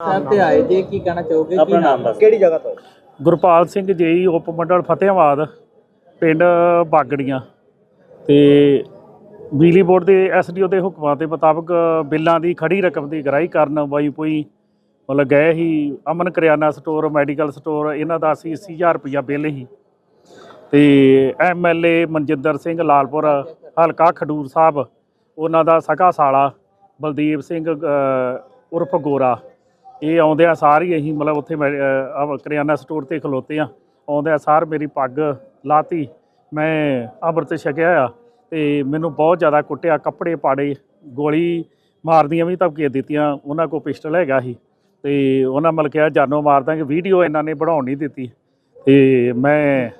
ਸਾਹਿਬ ਤੇ ਆਏ ਜੇ ਕੀ ਕਹਿਣਾ ਚਾਹੋਗੇ ਕੀ ਆਪਣਾ ਨਾਮ ਦੱਸ। ਕਿਹੜੀ ਜਗ੍ਹਾ ਤੋਂ ਗੁਰਪਾਲ ਸਿੰਘ ਜੇਈ ਉਪ ਮੰਡਲ ਫਤਿਹਾਬਾਦ ਪਿੰਡ ਬਾਗੜੀਆਂ। ਤੇ ਬਿਜਲੀ ਬੋਰਡ ਦੇ ਐਸਡੀਓ ਦੇ ਹੁਕਮਾਂ ਦੇ ਮੁਤਾਬਕ ਬਿੱਲਾਂ ਦੀ ਖੜੀ ਰਕਮ ਦੀ ਗਰਾਈ ਕਰਨ ਵਾਈ ਕੋਈ ਮਤਲਬ ਗਏ ਹੀ Aman Kariana store medical store ਇਹਨਾਂ ਦਾ 80 ਹਜ਼ਾਰ ਰੁਪਇਆ ਬਿੱਲ ਹੀ ਤੇ ਐਮਐਲਏ ਮਨਜਿੰਦਰ ਸਿੰਘ ਲਾਲਪੁਰ ਹਲਕਾ ਖਡੂਰ ਸਾਹਿਬ ਉਹਨਾਂ ਦਾ ਸਗਾ ਸਾਲਾ ਬਲਦੀਪ ਸਿੰਘ ਉਰਫ ਗੋਰਾ। ਇਹ ਆਉਂਦਿਆਂ ਸਾਰ ਹੀ ਅਸੀਂ ਮਤਲਬ ਉੱਥੇ ਮੈਂ, ਕਰਿਆਨਾ ਸਟੋਰ ਤੇ ਖਲੋਤੇ ਆ। ਆਉਂਦਿਆਂ ਸਾਰ ਮੇਰੀ ਪੱਗ ਲਾਤੀ। ਮੈਂ ਅੰਮ੍ਰਿਤ ਛਕਿਆ ਆ ਤੇ ਮੈਨੂੰ ਬਹੁਤ ਜ਼ਿਆਦਾ ਕੁੱਟਿਆ। ਕੱਪੜੇ ਪਾੜੇ ਗੋਲੀ ਮਾਰਦੀਆਂ ਵੀ ਧਮਕੀਆਂ ਦਿੱਤੀਆਂ। ਉਹਨਾਂ ਕੋਲ ਪਿਸਟਲ ਹੈਗਾ ਸੀ। ਤੇ ਉਹਨਾਂ ਮਤਲਬ ਕਿਹਾ ਜਾਨੋਂ ਮਾਰ ਦਾਂਗੇ। ਵੀਡੀਓ ਇਹਨਾਂ ਨੇ ਬਣਾਉਣ ਨਹੀਂ ਦਿੱਤੀ। ਤੇ ਮੈਂ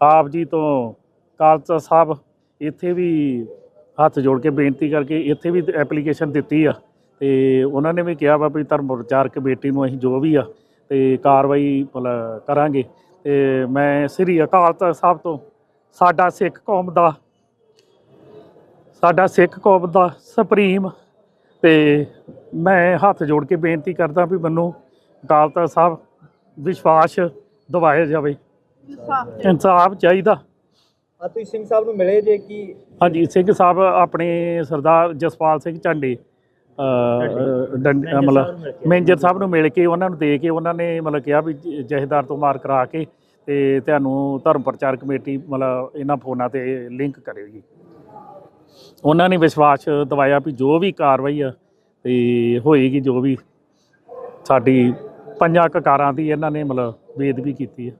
ਆਪ ਜੀ ਤੋਂ ਕਾਲਸਾ ਸਾਹਿਬ ਇੱਥੇ ਵੀ ਹੱਥ ਜੋੜ ਕੇ ਬੇਨਤੀ ਕਰਕੇ ਇੱਥੇ ਵੀ ਐਪਲੀਕੇਸ਼ਨ ਦਿੱਤੀ ਆ। ਤੇ ਉਹਨਾਂ ਨੇ ਵੀ ਕਿਹਾ ਵਾ ਵੀ ਧਰਮ ਪ੍ਰਚਾਰਕ ਕਮੇਟੀ ਨੂੰ ਅਸੀਂ ਜੋ ਵੀ ਆ ਤੇ ਕਾਰਵਾਈ ਕਰਾਂਗੇ। ਤੇ ਮੈਂ ਸ੍ਰੀ ਅਕਾਲ ਤਖਤ ਸਾਹਿਬ ਤੋਂ ਸਾਡਾ ਸਿੱਖ ਕੌਮ ਦਾ ਸਾਡਾ ਸਿੱਖ ਕੌਮ ਦਾ ਸੁਪਰੀਮ ਤੇ ਮੈਂ ਹੱਥ ਜੋੜ ਕੇ ਬੇਨਤੀ ਕਰਦਾ ਵੀ ਮੈਨੂੰ ਅਕਾਲ ਤਖਤ ਸਾਹਿਬ ਵਿਸ਼ਵਾਸ ਦਿਵਾਇਆ ਜਾਵੇ। ਇਨਸਾਫ ਚਾਹੀਦਾ। ਆ ਤੁਸੀਂ ਸਿੰਘ ਸਾਹਿਬ ਨੂੰ ਮਿਲੇ ਜੇ ਕਿ ਹਾਂਜੀ ਸਿੰਘ ਸਾਹਿਬ ਆਪਣੇ ਸਰਦਾਰ ਜਸਪਾਲ ਸਿੰਘ ਝੰਡੇ ਡੰਡ- ਮਤਲਬ ਮੇਜਰ ਸਾਹਿਬ ਨੂੰ ਮਿਲ ਕੇ ਉਹਨਾਂ ਨੂੰ ਦੇ ਕੇ ਉਹਨਾਂ ਨੇ ਮਤਲਬ ਕਿਹਾ ਵੀ ਜ- ਜਥੇਦਾਰ ਤੋਂ ਮਾਰ ਕਰਾ ਕੇ ਤੇ ਤੁਹਾਨੂੰ ਧਰਮ ਪ੍ਰਚਾਰ ਕਮੇਟੀ ਮਤਲਬ ਇਹਨਾਂ ਫੋਨਾਂ ਤੇ ਲਿੰਕ ਕਰਿਓ ਜੀ ਉਹਨਾਂ ਨੇ ਵਿਸ਼ਵਾਸ ਦਿਵਾਇਆ ਵੀ ਜੋ ਵੀ ਕਾਰਵਾਈ ਆ ਤੇ ਹੋਏਗੀ ਜੋ ਵੀ ਸਾਡੀ ਪੰਜਾਂ ਕਕਾਰਾਂ ਦੀ ਇਹਨਾਂ ਨੇ ਮਤਲਬ ਬੇਦਬੀ ਕੀਤੀ ਹੈ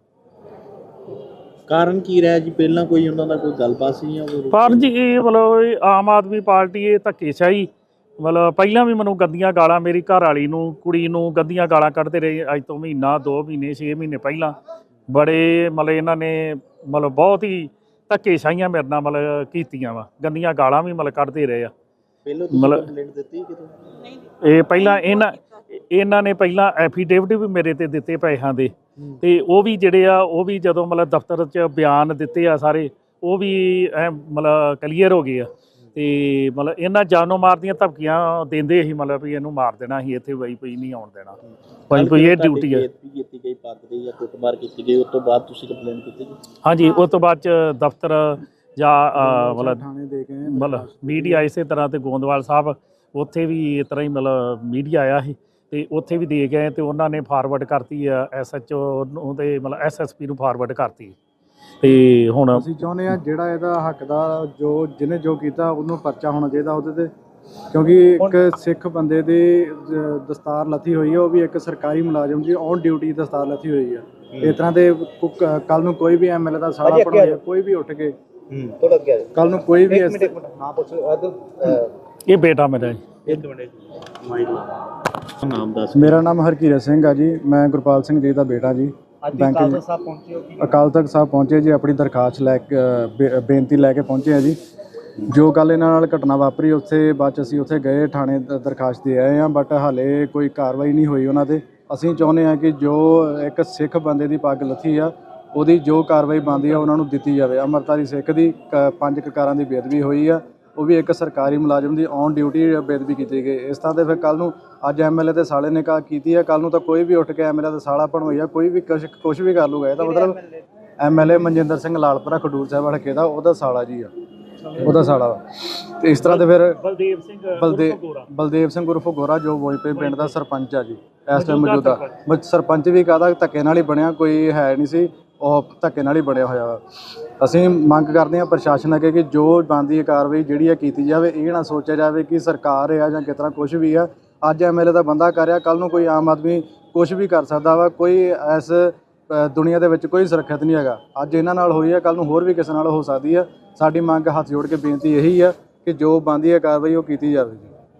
ਕਾਰਨ ਕੀ ਰਿਹਾ ਜੀ? ਪਹਿਲਾਂ ਕੋਈ ਉਹਨਾਂ ਦਾ ਕੋਈ ਗੱਲਬਾਤ ਸੀ ਜਾਂ ਕੋਈ ਪਰ ਜੀ ਇਹ ਮਤਲਬ ਇਹ ਆਮ ਆਦਮੀ ਪਾਰਟੀ ਇਹ ਧੱਕੇਸ਼ਾਹੀ ਮਤਲਬ ਪਹਿਲਾਂ ਵੀ ਮੈਨੂੰ ਗੰਦੀਆਂ ਗਾਲਾਂ ਮੇਰੀ ਘਰ ਵਾਲੀ ਨੂੰ ਕੁੜੀ ਨੂੰ ਗੰਦੀਆਂ ਗਾਲਾਂ ਕੱਢਦੇ ਰਹੇ ਅੱਜ ਤੋਂ ਮਹੀਨਾ 2 ਮਹੀਨੇ 6 ਮਹੀਨੇ ਪਹਿਲਾਂ। ਬੜੇ ਮਤਲਬ ਇਹਨਾਂ ਨੇ ਮਤਲਬ ਬਹੁਤ ਹੀ ਧੱਕੇਸ਼ਾਹੀਆਂ ਮੇਰੇ ਨਾਲ ਮਤਲਬ ਕੀਤੀਆਂ ਵਾ। ਗੰਦੀਆਂ ਗਾਲਾਂ ਵੀ ਮਤਲਬ ਕੱਢਦੇ ਰਹੇ ਆ। ਮਤਲਬ- ਕੰਪਲੇਂਟ ਦਿੱਤੀ ਕਿਤੇ ਇਹ ਪਹਿਲਾਂ ਇਹਨਾਂ ਇਹਨਾਂ ਨੇ ਪਹਿਲਾਂ ਐਫੀਡੇਵਿਟ ਵੀ ਮੇਰੇ ਤੇ ਦਿੱਤੇ ਪੈਸਿਆਂ ਦੇ। ਤੇ ਉਹ ਵੀ ਜਿਹੜੇ ਆ ਉਹ ਵੀ ਜਦੋਂ ਮਤਲਬ ਦਫ਼ਤਰ 'ਚ ਬਿਆਨ ਦਿੱਤੇ ਆ ਸਾਰੇ ਉਹ ਵੀ ਐਂ ਮਤਲਬ ਕਲੀਅਰ ਹੋ ਗਏ ਆ। ਤੇ ਮਤਲਬ ਇਹਨਾਂ ਜਾਨੋਂ ਮਾਰ ਦੀਆਂ ਧਮਕੀਆਂ ਦਿੰਦੇ ਸੀ ਮਤਲਬ ਵੀ ਇਹਨੂੰ ਮਾਰ ਦੇਣਾ ਸੀ ਇੱਥੇ ਵਈ ਕੋਈ ਨਹੀਂ ਆਉਣ ਦੇਣਾ। ਵਈ ਕੋਈ ਇਹ ਡਿਊਟੀ ਆ। ਬੇਇੱਜ਼ਤੀ ਕੀਤੀ ਗਈ ਪੱਗ ਦੀ ਜਾਂ ਕੁੱਟਮਾਰ ਕੀਤੀ ਗਈ ਉਸ ਤੋਂ ਬਾਅਦ ਤੁਸੀਂ ਕੰਪਲੇਂਟ ਕੀਤੀ ਜੀ? ਹਾਂਜੀ ਉਸ ਤੋਂ ਬਾਅਦ ਚ ਦਫ਼ਤਰ ਜਾਂ ਮਤਲਬ ਮਤਲਬ ਮੀਡੀਆ ਇਸੇ ਤਰ੍ਹਾਂ ਤੇ ਗੋਂਦਵਾਲ ਸਾਹਿਬ ਉੱਥੇ ਵੀ ਇਸ ਤਰ੍ਹਾਂ ਹੀ ਮਤਲਬ ਮੀਡੀਆ ਆਇਆ ਸੀ ਤੇ ਉੱਥੇ ਵੀ ਦੇ ਗਏ ਤੇ ਉਹਨਾਂ ਨੇ ਫਾਰਵਰਡ ਕਰਤੀ ਆ ਐਸਐਚਓ ਨੂੰ ਤੇ ਮਤਲਬ ਐਸਐਸਪੀ ਨੂੰ ਫਾਰਵਰਡ ਕਰਤੀ। ਤੇ ਹੁਣ ਅਸੀਂ ਚਾਹੁੰਦੇ ਆ ਜਿਹੜਾ ਇਹਦਾ ਹੱਕਦਾਰ ਜੋ ਜਿਹਨੇ ਜੋ ਕੀਤਾ ਉਹਨੂੰ ਪਰਚਾ ਹੋਣਾ ਚਾਹੀਦਾ ਉਹਦੇ ਤੇ। ਕਿਉਂਕਿ ਇੱਕ ਸਿੱਖ ਬੰਦੇ ਦੀ ਜ- ਦਸਤਾਰ ਲੱਥੀ ਹੋਈ ਹੈ ਉਹ ਵੀ ਇੱਕ ਸਰਕਾਰੀ ਮੁਲਾਜ਼ਮ ਦੀ ਔਨ ਡਿਊਟੀ ਦਸਤਾਰ ਲੱਥੀ ਹੋਈ ਹੈ। ਇਸ ਤਰ੍ਹਾਂ ਦੇ ਕੱਲ ਨੂੰ ਕੋਈ ਵੀ ਐਮਐਲਏ ਦਾ ਸਾਲਾ ਭਾਜੀ, ਅੱਗੇ ਕੋਈ ਵੀ ਉੱਠ ਕੇ। ਹੂੰ ਥੋੜਾ ਅੱਗੇ ਆ ਕੱਲ ਨੂੰ ਕੋਈ ਵੀ ਇੱਕ ਇਸ ਮਿੰਟ ਇੱਕ ਮਿੰਟ ਹਾਂ ਪੁੱਛੋ ਅਦ ਇਹ ਬੇਟਾ ਮੇਰਾ ਜੀ। ਇੱਕ ਮਿੰਟ ਮਾਈਕ ਨਾਮ ਦੱਸ। ਮੇਰਾ ਨਾਮ ਹਰਕੀਰਤ ਸਿੰਘ ਆ ਜੀ ਮੈਂ ਗੁਰਪਾਲ ਸਿੰਘ ਜੀ ਦਾ ਬੇਟਾ ਜੀ। ਅੱਜ ਕਾਲਸਾ ਸਾਹਿਬ ਪਹੁੰਚੇ ਹੋ ਕਿ ਅਕਾਲ ਤਖਤ ਸਾਹਿਬ ਪਹੁੰਚੇ ਜੀ ਆਪਣੀ ਦਰਖਾਸਤ ਲੈ ਕੇ ਬੇ- ਬੇਨਤੀ ਲੈ ਕੇ ਪਹੁੰਚੇ ਆ ਜੀ। ਜੋ ਕੱਲ ਇਹਨਾਂ ਨਾਲ ਘਟਨਾ ਵਾਪਰੀ ਉੱਥੇ ਬਾਅਦ 'ਚ ਅਸੀਂ ਉੱਥੇ ਗਏ ਥਾਣੇ ਦ- ਦਰਖਾਸਤ ਦੇ ਆਏ ਆ ਬਟ ਹਾਲੇ ਕੋਈ ਕਾਰਵਾਈ ਨਹੀਂ ਹੋਈ ਉਹਨਾਂ ਤੇ। ਅਸੀਂ ਚਾਹੁੰਦੇ ਆ ਕਿ ਜੋ ਇੱਕ ਸਿੱਖ ਬੰਦੇ ਦੀ ਪੱਗ ਲੱਥੀ ਆ ਉਹਦੀ ਜੋ ਕਾਰਵਾਈ ਬਣਦੀ ਆ ਉਹਨਾਂ ਨੂੰ ਦਿੱਤੀ ਜਾਵੇ। ਅਮਰਤਾਰੀ ਸਿੱਖ ਦੀ ਕ- ਪੰਜ ਕਕਾਰਾਂ ਦੀ ਬੇਦਬੀ ਹੋਈ ਆ। ਉਹ ਵੀ ਇੱਕ ਸਰਕਾਰੀ ਮੁਲਾਜ਼ਮ ਦੀ ਔਨ ਡਿਊਟੀ ਬੇਦਬੀ ਕੀਤੀ ਗਈ। ਇਸ ਤਰ੍ਹਾਂ ਦੇ ਫਿਰ ਕੱਲ ਨੂੰ ਅੱਜ ਐਮਐਲਏ ਦੇ ਸਾਲੇ ਨੇ ਕਹਾ ਕੀਤੀ ਆ ਕੱਲ ਨੂੰ ਤਾਂ ਕੋਈ ਵੀ ਉੱਠ ਕੇ ਐਮਐਲਏ ਦਾ ਸਾਲਾ ਬਣਵਾਈਆ ਕੋਈ ਵੀ ਕੁਛ ਕੁਛ ਵੀ ਕਰ ਲੂਗਾ। ਇਹਦਾ ਮਤਲਬ ਐਮਐਲਏ ਮਨਜਿੰਦਰ ਸਿੰਘ ਲਾਲਪੁਰਾ ਖਡੂਰ ਸਾਹਿਬ ਹਲਕੇ ਦਾ ਉਹਦਾ ਸਾਲਾ ਜੀ ਆ। ਉਹਦਾ ਸਾਲਾ। ਤੇ ਇਸ ਤਰ੍ਹਾਂ ਦੇ ਫਿਰ ਬਲਦੇਵ ਸਿੰਘ। ਬਲਦੇਵ ਸਿੰਘ ਉਰਫ ਗੋਰਾ ਜੋ ਵੋਈਪੇ ਪਿੰਡ ਦਾ ਸਰਪੰਚ ਆ ਜੀ। ਇਸ ਟਾਈਮ ਮੌਜੂਦਾ ਸਰਪੰਚ ਵੀ ਕਾਹਦਾ ਧੱਕੇ ਨਾਲ ਹੀ ਬਣਿਆ ਕੋਈ ਹੈ ਨਹੀਂ ਸੀ। ਉਹ ਧੱਕੇ ਨਾਲ ਹੀ ਬਣਿਆ ਹੋਇਆ ਵਾ। ਅਸੀਂ ਮੰਗ ਕਰਦੇ ਹਾਂ ਪ੍ਰਸ਼ਾਸਨ ਅੱਗੇ ਕਿ ਜੋ ਬਣਦੀ ਹੈ ਕਾਰਵਾਈ ਜਿਹੜੀ ਹੈ ਕੀਤੀ ਜਾਵੇ, ਇਹ ਨਾ ਸੋਚਿਆ ਜਾਵੇ ਕਿ ਸਰਕਾਰ ਆ ਜਾਂ ਕਿਤਨਾ ਕੁਝ ਵੀ ਆ। ਅੱਜ ਐਮਐਲਏ ਦਾ ਬੰਦਾ ਕਰ ਰਿਹਾ ਕੱਲ ਨੂੰ ਕੋਈ ਆਮ ਆਦਮੀ ਕੁਝ ਵੀ ਕਰ ਸਕਦਾ ਵਾ, ਕੋਈ ਇਸ ਦੁਨੀਆ ਦੇ ਵਿੱਚ ਕੋਈ ਸੁਰੱਖਿਅਤ ਨਹੀਂ ਹੈਗਾ। ਅੱਜ ਇਹਨਾਂ ਨਾਲ ਹੋਈ ਹੈ ਕੱਲ ਨੂੰ ਹੋਰ ਵੀ ਕਿਸੇ ਨਾਲ ਹੋ ਸਕਦੀ ਹੈ ਸਾਡੀ ਮੰਗ ਹੱਥ ਜੋੜ ਕੇ ਬੇਨਤੀ ਇਹੀ ਆ ਕਿ ਜੋ ਬਣਦੀ ਹੈ ਕਾਰਵਾਈ ਉਹ ਕੀਤੀ ਜਾਵੇ।